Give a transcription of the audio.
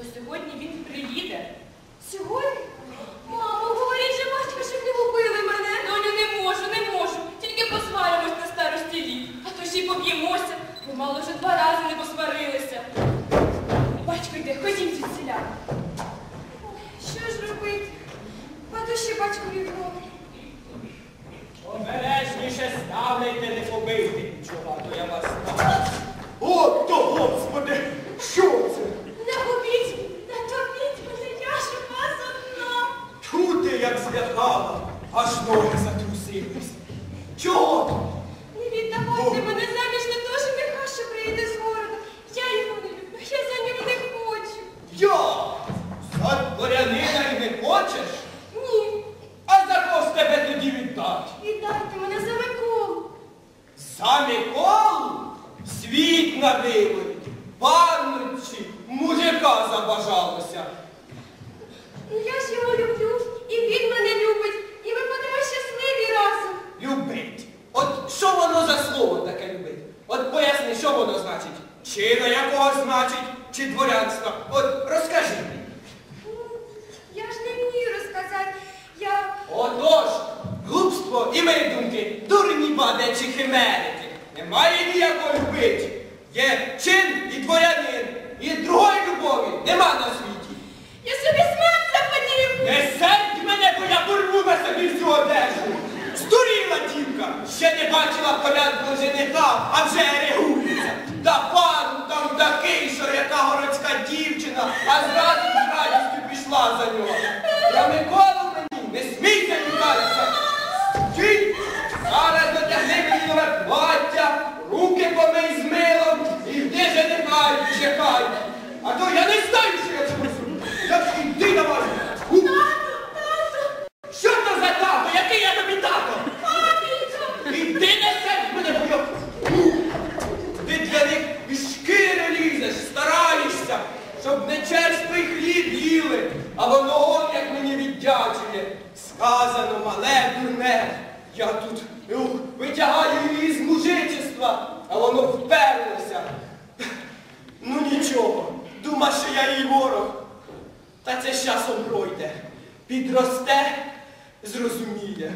то сьогодні він приїде. Сьогодні? Аж ноги затрусились. Чого? то? Не віддавайте мене заміж не то жениха, що приїде з города. Я його не люблю, я за нього не хочу. Я? За дворянина й не хочеш? Ні, А за кого ж тебе тоді віддать? віддайте мене за Миколу. За Миколу? Світ на виворі, панночі, мужика забажалося. Ну я ж його люблю, і він мене любить, і ми будемо щасливі разом. Любить. От що воно за слово таке любить? От що воно значить? Чина якого значить, чи дворянства? От розкажи мені. Я ж не вмію розказати. Я Отож, глупство і видумки, дурні бади чи химерики. Немає ніякої любиті. Є чин і дворянин, і другої любові нема на світі. я собі смерть заподію. Не сердь мене, бо я порву на собі всю одежу. Здуріла дівка, ще не бачила порядку жениха, а вже а зразу з радістю пішла за нього. Я Миколу мені не смійся лікатися. Стій! Зараз дотягни мені нове плаття, руки помий з милом і йди жениха і чекай. А то я не знаю, що я цьому зроблю. Я йди давай. У. Що то за тато? Який я тобі тато? Іди не сердь мене, бо я... Ти для них і шкіри лізеш, стараєшся, щоб не черствий хліб їли, а воно он як мені віддячує. Сказано, мале дурне. Я тут витягаю її з мужичества, а воно вперлося. Ну нічого, дума, що я їй ворог. Та це з часом пройде. Підросте, зрозуміє.